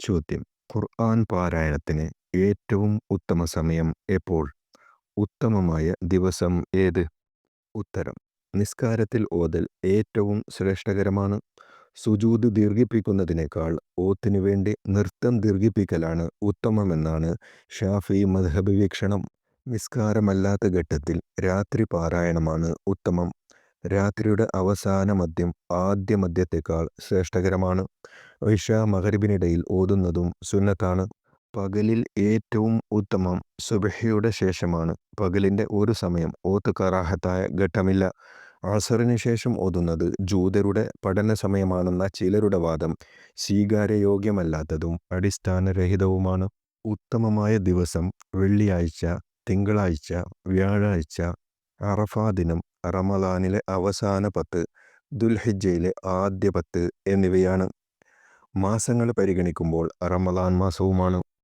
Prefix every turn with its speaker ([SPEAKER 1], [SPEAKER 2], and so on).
[SPEAKER 1] ചോദ്യം. ഖുർആൻ പാരായണത്തിന് ഏറ്റവും ഉത്തമ സമയം എപ്പോൾ? ഉത്തമമായ ദിവസം ഏത്? ഉത്തരം. നിസ്കാരത്തിൽ ഓതൽ ഏറ്റവും ശ്രേഷ്ഠകരമാണ്. സുജൂത് ദീർഘിപ്പിക്കുന്നതിനേക്കാൾ ഓത്തിനു വേണ്ടി നൃത്തം ദീർഘിപ്പിക്കലാണ് ഉത്തമമെന്നാണ് ഷാഫി മദ്ഹബ് വീക്ഷണം. നിസ്കാരമല്ലാത്ത ഘട്ടത്തിൽ രാത്രി പാരായണമാണ് ഉത്തമം. രാത്രിയുടെ അവസാന മദ്യം ആദ്യ മദ്യത്തേക്കാൾ ശ്രേഷ്ഠകരമാണ്. ഇഷ മകരിബിനിടയിൽ ഓതുന്നതും സുന്നത്താണ്. പകലിൽ ഏറ്റവും ഉത്തമം സുബഹയുടെ ശേഷമാണ്. പകലിന്റെ ഒരു സമയം ഓത്ത് കറാഹത്തായ ഘട്ടമില്ല. ആസറിന് ശേഷം ഓതുന്നത് ജൂതരുടെ പഠന സമയമാണെന്ന ചിലരുടെ വാദം സ്വീകാര്യയോഗ്യമല്ലാത്തതും അടിസ്ഥാനരഹിതവുമാണ്. ഉത്തമമായ ദിവസം വെള്ളിയാഴ്ച തിങ്കളാഴ്ച വ്യാഴാഴ്ച അറഫാ ദിനം റമദാനിലെ അവസാന പത്ത് ദുൽഹിജയിലെ ആദ്യ പത്ത് എന്നിവയാണ് മാസങ്ങൾ പരിഗണിക്കുമ്പോൾ റമദാൻ മാസവുമാണ്.